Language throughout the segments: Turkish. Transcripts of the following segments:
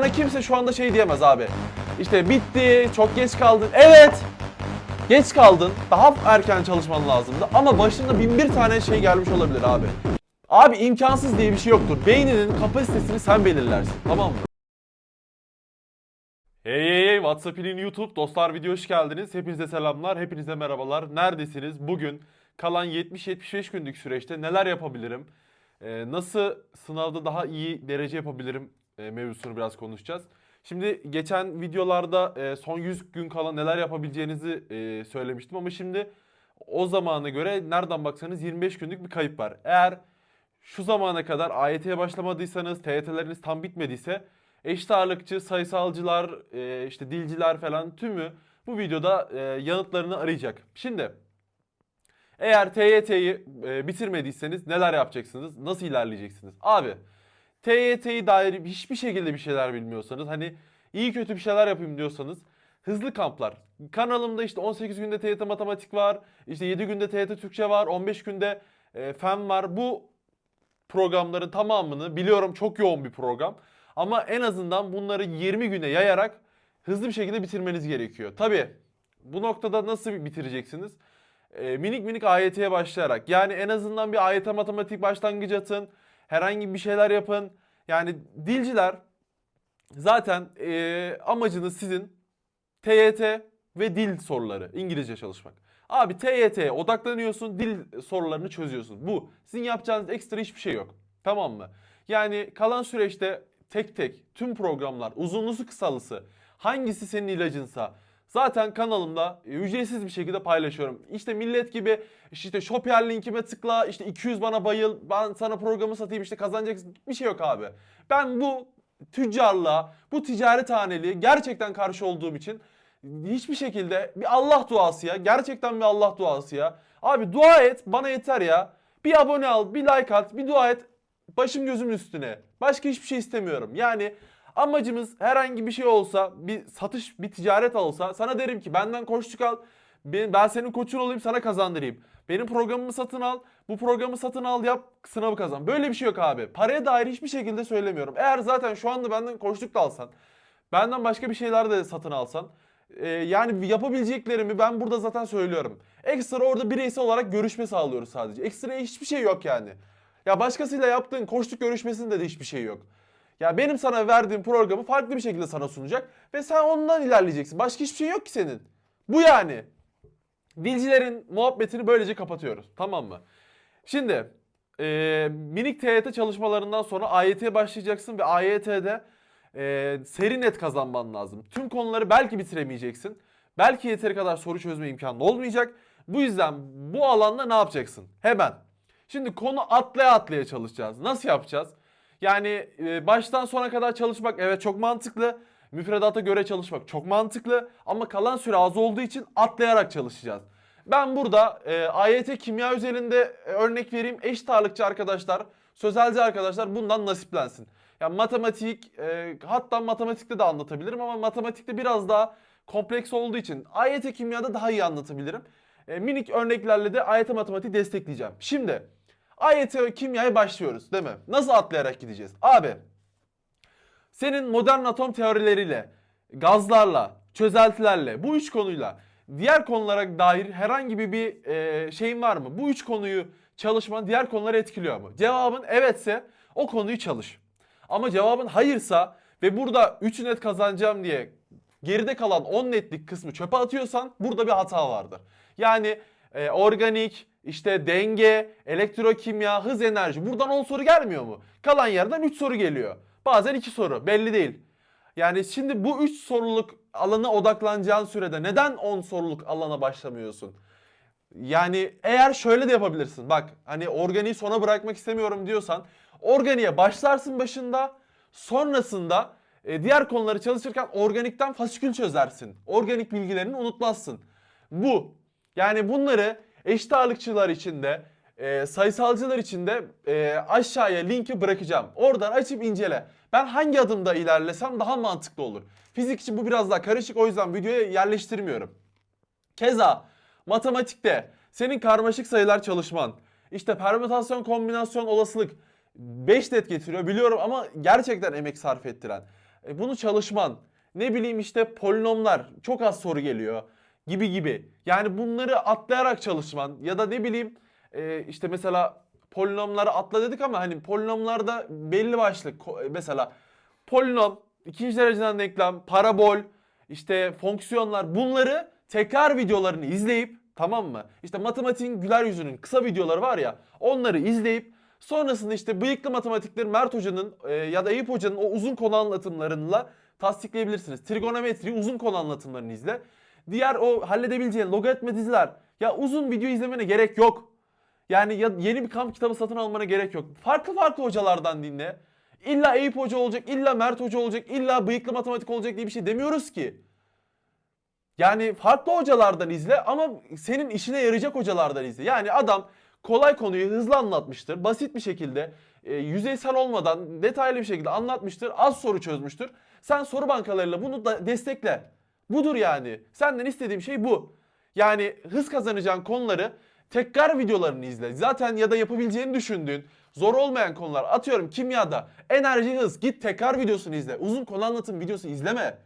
Bana kimse şu anda şey diyemez abi. İşte bitti, çok geç kaldın. Evet, geç kaldın. Daha erken çalışman lazımdı. Ama başında bin bir tane şey gelmiş olabilir abi. Abi imkansız diye bir şey yoktur. Beyninin kapasitesini sen belirlersin. Tamam mı? Hey hey hey WhatsApp ilin YouTube dostlar video hoş geldiniz. Hepinize selamlar, hepinize merhabalar. Neredesiniz? Bugün kalan 70-75 günlük süreçte neler yapabilirim? Ee, nasıl sınavda daha iyi derece yapabilirim e, mevzusunu biraz konuşacağız. Şimdi geçen videolarda e, son 100 gün kala neler yapabileceğinizi e, söylemiştim ama şimdi o zamana göre nereden baksanız 25 günlük bir kayıp var. Eğer şu zamana kadar AYT'ye başlamadıysanız, TYT'leriniz tam bitmediyse eşit ağırlıkçı, sayısalcılar, e, işte dilciler falan tümü bu videoda e, yanıtlarını arayacak. Şimdi eğer TYT'yi e, bitirmediyseniz neler yapacaksınız? Nasıl ilerleyeceksiniz? Abi TYT'yi dair hiçbir şekilde bir şeyler bilmiyorsanız hani iyi kötü bir şeyler yapayım diyorsanız hızlı kamplar. Kanalımda işte 18 günde TYT matematik var, işte 7 günde TYT Türkçe var, 15 günde e, fen var. Bu programların tamamını biliyorum çok yoğun bir program. Ama en azından bunları 20 güne yayarak hızlı bir şekilde bitirmeniz gerekiyor. Tabii bu noktada nasıl bitireceksiniz? Ee, minik minik AYT'ye başlayarak. Yani en azından bir AYT matematik başlangıcı atın. Herhangi bir şeyler yapın. Yani dilciler zaten ee, amacınız sizin TYT ve dil soruları. İngilizce çalışmak. Abi TYT'ye odaklanıyorsun, dil sorularını çözüyorsun. Bu. Sizin yapacağınız ekstra hiçbir şey yok. Tamam mı? Yani kalan süreçte tek tek tüm programlar uzunlusu kısalısı hangisi senin ilacınsa zaten kanalımda e, ücretsiz bir şekilde paylaşıyorum. İşte millet gibi işte Shopier linkime tıkla işte 200 bana bayıl ben sana programı satayım işte kazanacaksın bir şey yok abi. Ben bu tüccarlığa bu ticaret haneliğe gerçekten karşı olduğum için hiçbir şekilde bir Allah duası ya gerçekten bir Allah duası ya. Abi dua et bana yeter ya. Bir abone al, bir like at, bir dua et. Başım gözüm üstüne. Başka hiçbir şey istemiyorum. Yani amacımız herhangi bir şey olsa, bir satış, bir ticaret olsa sana derim ki benden koçluk al. Ben, ben senin koçun olayım sana kazandırayım. Benim programımı satın al. Bu programı satın al yap sınavı kazan. Böyle bir şey yok abi. Paraya dair hiçbir şekilde söylemiyorum. Eğer zaten şu anda benden koçluk da alsan. Benden başka bir şeyler de satın alsan. e, yani yapabileceklerimi ben burada zaten söylüyorum. Ekstra orada bireysel olarak görüşme sağlıyoruz sadece. Ekstra hiçbir şey yok yani. Ya başkasıyla yaptığın koçluk görüşmesinde de hiçbir şey yok. Ya benim sana verdiğim programı farklı bir şekilde sana sunacak ve sen ondan ilerleyeceksin. Başka hiçbir şey yok ki senin. Bu yani. Dilcilerin muhabbetini böylece kapatıyoruz. Tamam mı? Şimdi e, minik TYT çalışmalarından sonra AYT'ye başlayacaksın ve AYT'de e, seri net kazanman lazım. Tüm konuları belki bitiremeyeceksin. Belki yeteri kadar soru çözme imkanı olmayacak. Bu yüzden bu alanda ne yapacaksın? Hemen. Şimdi konu atlaya atlaya çalışacağız. Nasıl yapacağız? Yani e, baştan sona kadar çalışmak evet çok mantıklı. Müfredata göre çalışmak çok mantıklı. Ama kalan süre az olduğu için atlayarak çalışacağız. Ben burada e, AYT kimya özelinde e, örnek vereyim. Eşit ağırlıkçı arkadaşlar, sözelci arkadaşlar bundan nasiplensin. Yani matematik, e, hatta matematikte de anlatabilirim ama matematikte biraz daha kompleks olduğu için AYT kimyada daha iyi anlatabilirim. E, minik örneklerle de AYT matematiği destekleyeceğim. Şimdi AYT kimyaya başlıyoruz değil mi? Nasıl atlayarak gideceğiz? Abi senin modern atom teorileriyle, gazlarla, çözeltilerle, bu üç konuyla diğer konulara dair herhangi bir, e, şeyin var mı? Bu üç konuyu çalışman diğer konuları etkiliyor mu? Cevabın evetse o konuyu çalış. Ama cevabın hayırsa ve burada 3 net kazanacağım diye geride kalan 10 netlik kısmı çöpe atıyorsan burada bir hata vardır. Yani e, organik, işte denge, elektrokimya, hız enerji buradan 10 soru gelmiyor mu? Kalan yerden 3 soru geliyor. Bazen 2 soru belli değil. Yani şimdi bu 3 soruluk alana odaklanacağın sürede neden 10 soruluk alana başlamıyorsun? Yani eğer şöyle de yapabilirsin. Bak hani organiği sona bırakmak istemiyorum diyorsan organiğe başlarsın başında sonrasında e, diğer konuları çalışırken organikten fasikül çözersin. Organik bilgilerini unutmazsın. Bu. Yani bunları eşit ağırlıkçılar için de e, sayısalcılar için de e, aşağıya linki bırakacağım. Oradan açıp incele. Ben hangi adımda ilerlesem daha mantıklı olur. Fizik için bu biraz daha karışık o yüzden videoya yerleştirmiyorum. Keza matematikte senin karmaşık sayılar çalışman, işte permütasyon, kombinasyon, olasılık 5 net getiriyor biliyorum ama gerçekten emek sarf ettiren. E, bunu çalışman. Ne bileyim işte polinomlar çok az soru geliyor gibi gibi. Yani bunları atlayarak çalışman ya da ne bileyim e, işte mesela polinomları atla dedik ama hani polinomlarda belli başlı e, mesela polinom, ikinci dereceden denklem, parabol, işte fonksiyonlar bunları tekrar videolarını izleyip tamam mı? İşte matematiğin güler yüzünün kısa videoları var ya onları izleyip sonrasında işte bıyıklı matematikleri Mert Hoca'nın e, ya da Eyüp Hoca'nın o uzun konu anlatımlarıyla tasdikleyebilirsiniz. Trigonometri uzun konu anlatımlarını izle. Diğer o halledebileceğin logaritma diziler ya uzun video izlemene gerek yok. Yani ya yeni bir kamp kitabı satın almana gerek yok. Farklı farklı hocalardan dinle. İlla Eyüp Hoca olacak, illa Mert Hoca olacak, illa bıyıklı matematik olacak diye bir şey demiyoruz ki. Yani farklı hocalardan izle ama senin işine yarayacak hocalardan izle. Yani adam kolay konuyu hızlı anlatmıştır. Basit bir şekilde, e, yüzeysel olmadan detaylı bir şekilde anlatmıştır. Az soru çözmüştür. Sen soru bankalarıyla bunu da destekle. Budur yani. Senden istediğim şey bu. Yani hız kazanacağın konuları tekrar videolarını izle. Zaten ya da yapabileceğini düşündüğün zor olmayan konular. Atıyorum kimyada enerji hız git tekrar videosunu izle. Uzun konu anlatım videosu izleme.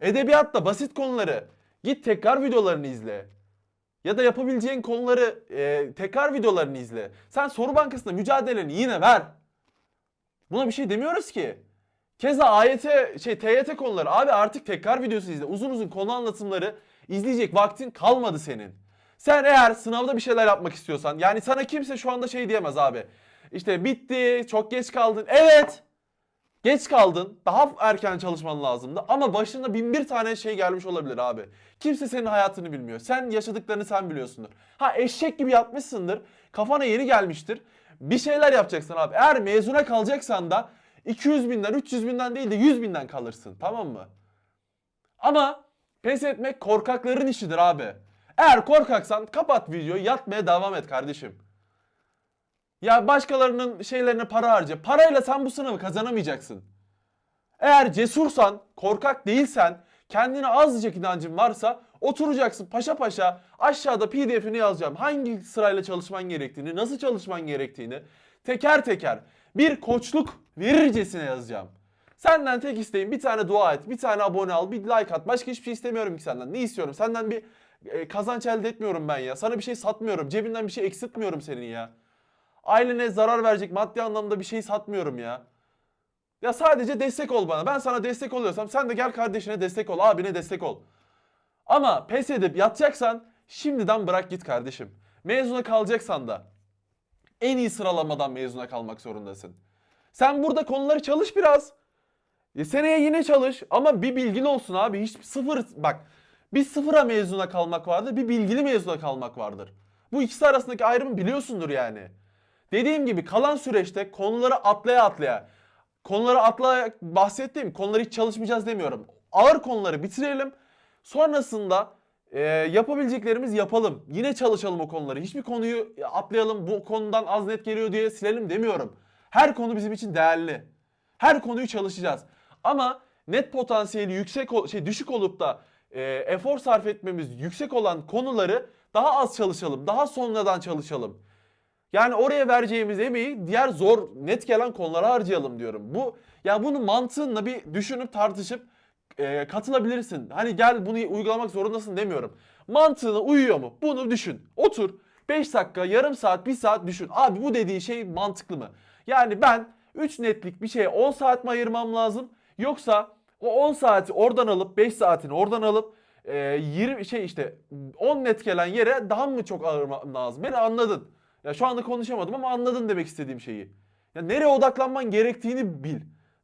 Edebiyatta basit konuları git tekrar videolarını izle. Ya da yapabileceğin konuları e, tekrar videolarını izle. Sen soru bankasında mücadeleni yine ver. Buna bir şey demiyoruz ki. Keza AYT şey TYT konuları abi artık tekrar videosu izle. Uzun uzun konu anlatımları izleyecek vaktin kalmadı senin. Sen eğer sınavda bir şeyler yapmak istiyorsan yani sana kimse şu anda şey diyemez abi. İşte bitti, çok geç kaldın. Evet. Geç kaldın. Daha erken çalışman lazımdı. Ama başına bin bir tane şey gelmiş olabilir abi. Kimse senin hayatını bilmiyor. Sen yaşadıklarını sen biliyorsundur. Ha eşek gibi yatmışsındır. Kafana yeni gelmiştir. Bir şeyler yapacaksın abi. Eğer mezuna kalacaksan da 200 binden, 300 binden değil de 100 binden kalırsın. Tamam mı? Ama pes etmek korkakların işidir abi. Eğer korkaksan kapat videoyu yatmaya devam et kardeşim. Ya başkalarının şeylerine para harca. Parayla sen bu sınavı kazanamayacaksın. Eğer cesursan, korkak değilsen, kendine azıcık inancın varsa oturacaksın paşa paşa aşağıda pdf'ini yazacağım. Hangi sırayla çalışman gerektiğini, nasıl çalışman gerektiğini teker teker bir koçluk verircesine yazacağım. Senden tek isteğim bir tane dua et, bir tane abone al, bir like at. Başka hiçbir şey istemiyorum ki senden. Ne istiyorum? Senden bir e, kazanç elde etmiyorum ben ya. Sana bir şey satmıyorum. Cebinden bir şey eksiltmiyorum senin ya. Ailene zarar verecek maddi anlamda bir şey satmıyorum ya. Ya sadece destek ol bana. Ben sana destek oluyorsam sen de gel kardeşine destek ol, abine destek ol. Ama pes edip yatacaksan şimdiden bırak git kardeşim. Mezuna kalacaksan da en iyi sıralamadan mezuna kalmak zorundasın. Sen burada konuları çalış biraz. E seneye yine çalış ama bir bilgin olsun abi. Hiç sıfır bak. Bir sıfıra mezuna kalmak vardır, bir bilgili mezuna kalmak vardır. Bu ikisi arasındaki ayrımı biliyorsundur yani. Dediğim gibi kalan süreçte konuları atlaya atlaya, konuları atlaya bahsettiğim konuları hiç çalışmayacağız demiyorum. Ağır konuları bitirelim. Sonrasında e, yapabileceklerimiz yapalım. Yine çalışalım o konuları. Hiçbir konuyu atlayalım bu konudan az net geliyor diye silelim demiyorum. Her konu bizim için değerli. Her konuyu çalışacağız. Ama net potansiyeli yüksek şey düşük olup da e, efor sarf etmemiz yüksek olan konuları daha az çalışalım. Daha sonradan çalışalım. Yani oraya vereceğimiz emeği diğer zor net gelen konulara harcayalım diyorum. Bu ya bunu mantığınla bir düşünüp tartışıp e, katılabilirsin. Hani gel bunu uygulamak zorundasın demiyorum. Mantığına uyuyor mu? Bunu düşün. Otur 5 dakika, yarım saat, 1 saat düşün. Abi bu dediği şey mantıklı mı? Yani ben 3 netlik bir şeye 10 saat mi ayırmam lazım? Yoksa o 10 saati oradan alıp 5 saatini oradan alıp e, 20 şey işte 10 net gelen yere daha mı çok ayırmam lazım? Beni anladın. Ya şu anda konuşamadım ama anladın demek istediğim şeyi. Ya nereye odaklanman gerektiğini bil.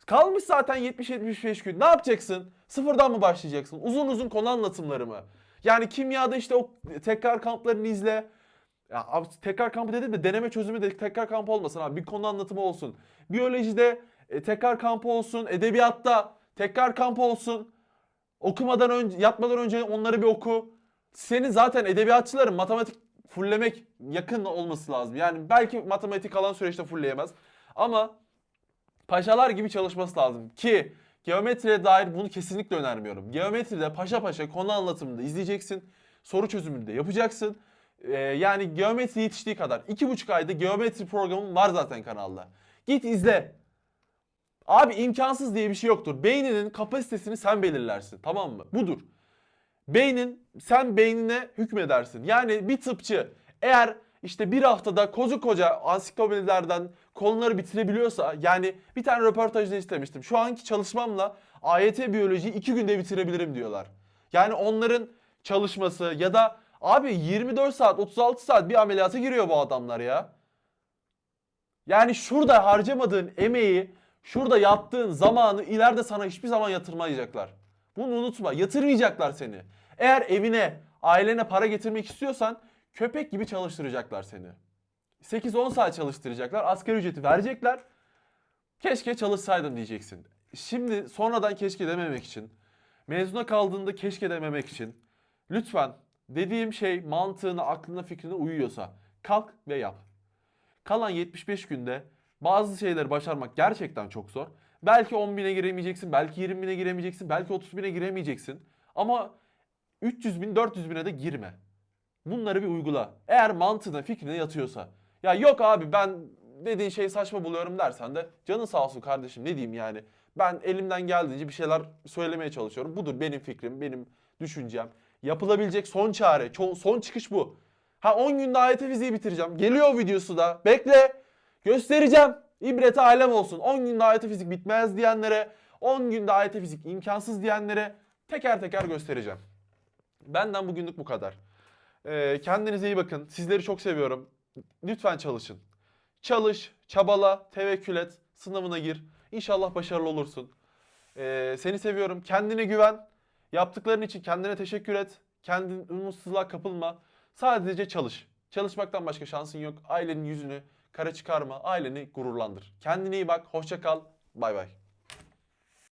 Kalmış zaten 70-75 gün. Ne yapacaksın? Sıfırdan mı başlayacaksın? Uzun uzun konu anlatımları mı? Yani kimyada işte o tekrar kamplarını izle. Ya abi tekrar kampı dedim de deneme çözümü de tekrar kampı olmasın abi. Bir konu anlatımı olsun. Biyolojide e, tekrar kampı olsun. Edebiyatta tekrar kampı olsun. Okumadan önce, yatmadan önce onları bir oku. Senin zaten edebiyatçıların matematik fulllemek yakın olması lazım. Yani belki matematik kalan süreçte fullleyemez. Ama paşalar gibi çalışması lazım. Ki geometriye dair bunu kesinlikle önermiyorum. Geometride paşa paşa konu anlatımında izleyeceksin. Soru çözümünü de yapacaksın. Ee, yani geometri yetiştiği kadar. iki buçuk ayda geometri programım var zaten kanalda. Git izle. Abi imkansız diye bir şey yoktur. Beyninin kapasitesini sen belirlersin. Tamam mı? Budur. Beynin sen beynine hükmedersin. Yani bir tıpçı eğer işte bir haftada koca koca ansiklopedilerden konuları bitirebiliyorsa yani bir tane röportajda istemiştim. Şu anki çalışmamla AYT biyolojiyi iki günde bitirebilirim diyorlar. Yani onların çalışması ya da abi 24 saat 36 saat bir ameliyata giriyor bu adamlar ya. Yani şurada harcamadığın emeği, şurada yattığın zamanı ileride sana hiçbir zaman yatırmayacaklar. Bunu unutma. Yatırmayacaklar seni. Eğer evine, ailene para getirmek istiyorsan köpek gibi çalıştıracaklar seni. 8-10 saat çalıştıracaklar. Asgari ücreti verecekler. Keşke çalışsaydın diyeceksin. Şimdi sonradan keşke dememek için, mezuna kaldığında keşke dememek için lütfen dediğim şey mantığına, aklına, fikrine uyuyorsa kalk ve yap. Kalan 75 günde bazı şeyleri başarmak gerçekten çok zor. Belki 10 bine giremeyeceksin, belki 20 bine giremeyeceksin, belki 30 bine giremeyeceksin. Ama 300 bin, 400 bine de girme. Bunları bir uygula. Eğer mantığına, fikrine yatıyorsa. Ya yok abi ben dediğin şeyi saçma buluyorum dersen de canın sağ olsun kardeşim ne diyeyim yani. Ben elimden geldiğince bir şeyler söylemeye çalışıyorum. Budur benim fikrim, benim düşüncem. Yapılabilecek son çare, son çıkış bu. Ha 10 günde AYT fiziği bitireceğim. Geliyor videosu da. Bekle. Göstereceğim. İbreti alem olsun. 10 günde AYT fizik bitmez diyenlere, 10 günde AYT fizik imkansız diyenlere teker teker göstereceğim. Benden bugünlük bu kadar. Ee, kendinize iyi bakın. Sizleri çok seviyorum. Lütfen çalışın. Çalış, çabala, tevekkül et, sınavına gir. İnşallah başarılı olursun. Ee, seni seviyorum. Kendine güven. Yaptıkların için kendine teşekkür et. Kendin umutsuzluğa kapılma. Sadece çalış. Çalışmaktan başka şansın yok. Ailenin yüzünü kara çıkarma. Aileni gururlandır. Kendine iyi bak. Hoşça kal. Bay bay.